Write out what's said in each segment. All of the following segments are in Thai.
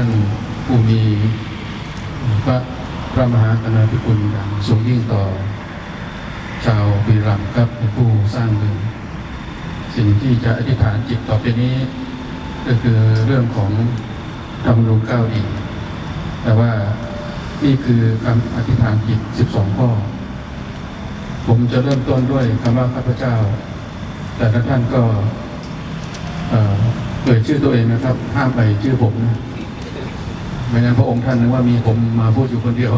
ท่านผู้มีพระพระมหากรุณาธิคุณอย่างสูงยิ่งต่อ ชาวบุรีรัมย์ครับเป็นผู้สร้างเมืองสิ่งที่จะอธิษฐานจิตต่อไปนี้ ก็คือเรื่องของธรรมนูญเก้าดีแต่ว่านี่คือคำอธิษฐานจิต 12 ข้อ ผมจะเริ่มต้นด้วยคำว่าข้าพเจ้า แต่ละท่านก็เอ่อเอ่ยชื่อตัวเองนะครับ ห้ามไปชื่อผมนะ ไม่งั้นพระองค์ท่านนึกว่ามีผมมาพูดอยู่คนเดียว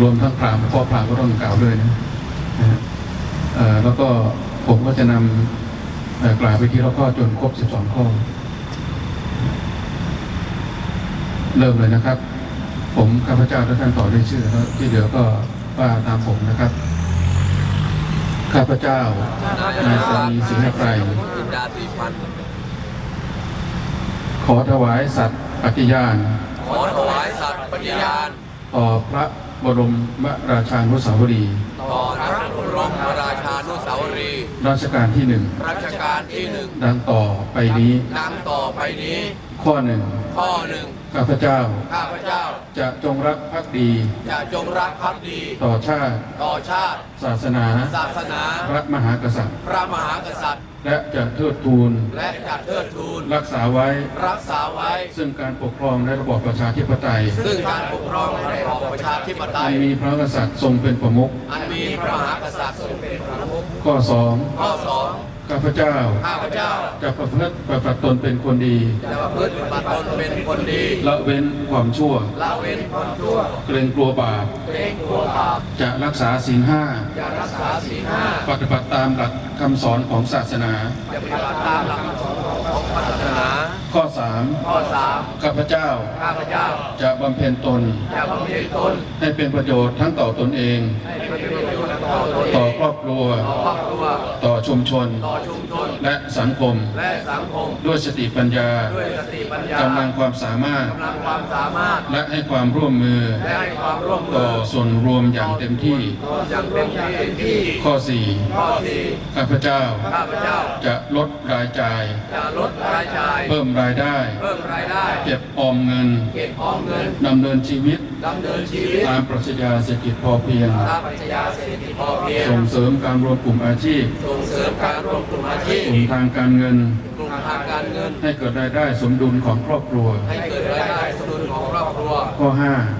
รวมทั้งพราหมณ์พ่อพราหมณ์ก็ต้องกล่าวด้วยนะแล้วก็ผมก็จะนำกล่าวไปทีละข้อจนครบ 12 ข้อ เริ่มเลยนะครับ ผมข้าพเจ้าและท่านต่อด้วยชื่อแล้วที่เหลือก็ว่าตามผมนะครับ ข้าพเจ้านายสามีสิงห์ไพรจินดาสีพันขอถวายสัตย์ ปฏิญาณ ขอถวายสัตย์ปฏิญาณ ต่อพระบรมราชานุสาวรีย์ต่อพระบรมราชานุสาวรีย์รัชกาลที่หนึ่งรัชกาลที่หนึ่งดังต่อไปนี้ ดังต่อไปนี้ ข้อหนึ่งข้อหนึ่งข้าพเจ้า ข้าพเจ้า จะจงรักภักดี จะจงรักภักดี ต่อชาติ ต่อชาติ ศาสนา ศาสนา พระมหากษัตริย์ พระมหากษัตริย์ และจะเทิดทูน และจะเทิดทูน รักษาไว้ รักษาไว้ ซึ่งการปกครองในระบอบประชาธิปไตย ซึ่งการปกครองในระบอบประชาธิปไตอัยนมีพระกษัตริย์ทรงเป็นประมุขอันมีพระมหากษัตริย์ทรงเป็นประมุขข้อสองข้อสอง ข้าพเจ้าข้าพเจ้าจะประพฤติประพฤติตนเป็นคนดี จะประพฤติปฏิบัติตนเป็นคนดี ละเว้นความชั่ว ละเว้นความชั่ว เกรงกลัวบาป เกรงกลัวบาป จะรักษาศีลห้าจะรักษาศีลห้า ปฏิบัติตามหลักคำสอนของศาสนา จะปฏิบัติตามหลักคำสอนของพระศาสนา ข้อสามข้อสามข้าพเจ้า ข้าพเจ้า จะบำเพ็ญตน จะบำเพ็ญตน ให้เป็นประโยชน์ทั้งต่อตนเองให้เป็นประโยชน์ ต่อตนเอต่องครอบครัวต่อครอบครัว ต่อชุมชนต่อชุมชนและสังคมและสังคม ด้วยสติปัญญาด้วยสติปัญญากำลังความสามารถกำลังความสามารถ และให้ความร่วมมือและให้ความร่วมมืต่ออส่วนรวมอย่างเต็มที่อย่างเต็มที่ข้อสี่ข้อสี่ข้าพเจ้าข้าพเจ้าจะลดรายจ่ายจะลดรายจ่าย เพิ่มรายได้เพิ่มรายได้เก็บออมเงินเก็บออมเงินดำเนินชีวิตดำเนินชีวิต ตามปรัชญาเศรษฐกิจพอเพียงตามปรัชญาเศรษฐกิจพอเพียงส่งเสริมการรวมกลุ่มอาชีพส่งเสริมการร่วมกลุ่มอาชีพกลุ่มทางการเงินกลุ่มทางการเงิน ให้เกิดรายได้สมดุลของครอบครัว ให้เกิดรายได้สมดุลของครอบครัว ข้อ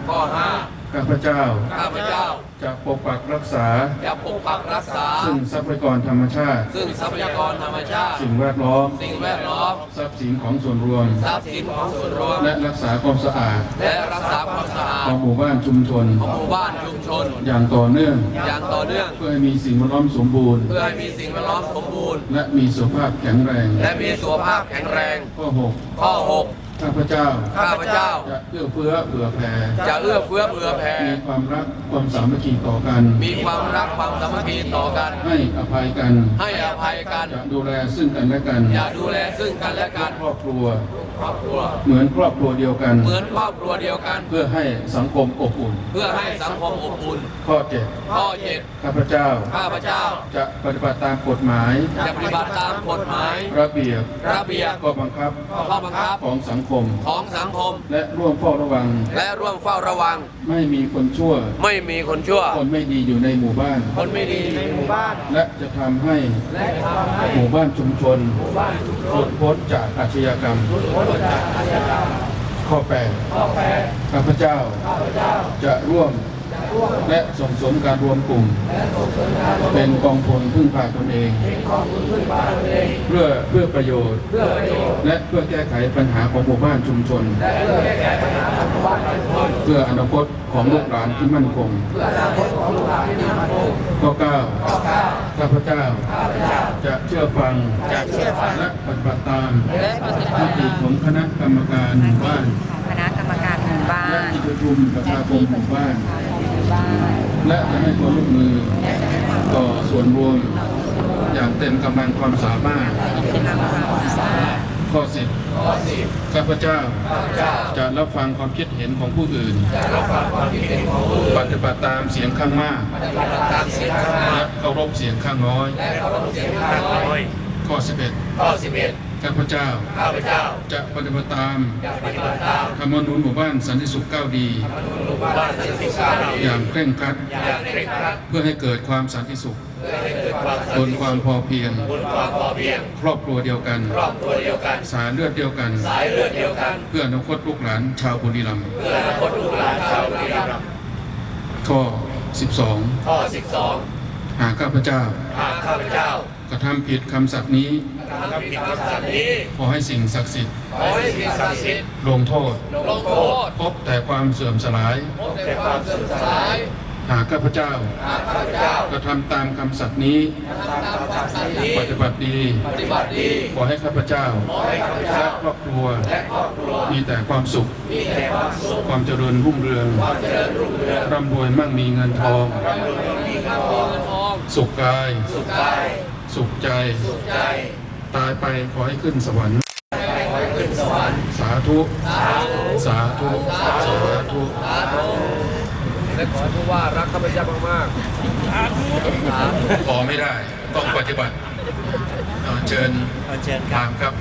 ข้อ5 ข้าพเจ้า5ข้าพเจ้าจะปกปักรักษา จะปกปักรักษา ซึ่งทรัพยากรธรรมชาติ ซึ่งทรัพยากรธรรมชาติ สิ่งแวดล้อม สิ่งแวดล้อม ทรัพย์สินของส่วนรวม ทรัพย์สินของส่วนรวม และรักษาความสะอาด และรักษาความสะอาด ของหมู่บ้านชุมชน ของหมู่บ้านชุมชน อย่างต่อเนื่อง อย่างต่อเนื่อง เพื่อให้มีสิ่งแวดล้อมสมบูรณ์ เพื่อให้มีสิ่งแวดล้อมสมบูรณ์ และมีสุขภาพแข็งแรง และมีสุขภาพแข็งแรง ข้อข้อ 6 ข้าพเจ้า6ข้าพเจ้าจะเอื้อเฟื้อเผื่อแผ่จะเอื้อเฟื้อเผื่อแผ่มีความรักความสามัคคีต่อกัน มีความรักความสามัคคีต่อกัน ให้อภัยกัน ให้อภัยกันจะดูแลซึ่งกันและกันอย่าดูแลซึ่งกันและกันครอบครัว ครอบครัว เหมือนครอบครัวเดียวกัน เหมือนครอบครัวเดียวกัน เพื่อให้สังคมอบอุ่น เพื่อให้สังคมอบอุ่น ข้อข้อเจ็ด7ข้าพเจ้า ข้าพเจ้า จะปฏิบัติตามกฎหมาย จะปฏิบัติตามกฎหมาย ระเบียบ ระเบียบ ข้อบังคับ ข้อบังคับ ของสังคม ของสังคม และร่วมเฝ้าระวัง และร่วมเฝ้าระวัง ไม่มีคนชั่ว ไม่มีคนชั่ว คนไม่ดีอยู่ในหมู่บ้าน คนไม่ดีในหมู่บ้าน และจะทำให้ หมู่บ้านชุมชนหลุดพ้นจากอาชญากรรมข้อ8ข้าพเจ้าจะร่วมและส่งเสริมการรวมกลุ่มเป็นกองพลพึ่งพาตนเองเพื่อเพื่อประโยชน์และเพื่อแก้ไขปัญหาของหมู่บ้านชุมชนเพื่ออนาคตของลูกหลานที่มั่นคงข้อ9ข้า พเจ้าจะเชื่อฟังและปฏิบัติตามมติของคณะกรรมการหมู่บ้านของคณะกรรมการหมู่บ้าและนที่ประชุมประชาคมหมู่บ้านหมู่บ้าน และจะให้ความร่วมมือต่อส่วนรวมอย่างเต็มกำลังความสามารถ เป็นนำความสามารถข้อ10ข้าพเจ้า จะรับฟังความคิดเห็นของผู้อื่น ปฏิบัติตามเสียงข้างมาก และเคารพเสียงข้างน้อย ข้อ11ข้อ11 ข้ข้าพเจ้า ข้าพเจ้า จะปฏิบัติตามจะปฏิบัติตามธรรมนูญหมู่บ้านสันติสุขก้าวดีหมู่บ้านสันติสุขอย่างเคร่งครัดอย่างเคร่งครัด เพื่อให้เกิดความสันติสุขเพื่อให้เกิดความสันบนติความพอเพียงบนความพอเพียง ครอบครัวเดียวกันครอบครัวเดียวกันสายเลือดเดียวกัน สายเลือดเดียวกัน เพื่ออนาคตลูกหลานชาวบุรีรัมย์เพื่ออนาคตลูกหลานชาวบุรีรัมย์ข้อ 12 ข้อหากข้าพเจ้า12 หากข้าพเจ้า กระทำผิดคำสัตย์นี้ทำผิดคำสั่งนี้ขอให้สิ่งศักดิ์สิทธิ์ขอให้สิ่งศักดิ์สิทธิ์ลงโทษลงโทษพบแต่ความเสื่อมสลายพบแต่ความเสื่อมสลายหากข้าพเจ้าหากข้าพเจ้ากระทำตามคำสัตย์นี้ทำตามคำสั่งนี้ปฏิบัติดีปฏิบัติดี ขอให้ข้าพเจ้าขอให้ข้าพและเจ้าครอบครัวและครอบครัว มีแต่ความสุขมีแต่ความสุขความเจริญรุ่งเรืองความเจริญรุ่งเรือง ร่ำรวยมั่งมีเงินทองร่ำรวยมีเงินทองสุขกาย สุขกายสุขใจ สุขใจ ตายไปขอให้ขึ้นสวรรค์ขอให้ขึ้นสวรรค์สาธุ สาธุ สาธุ สาธุ และขอผู้ว่ารักข้าพเจ้ามากๆสาธุขอไม่ได้ ต้องปฏิบัติเอาเชิญขอเชิญครับตามครับ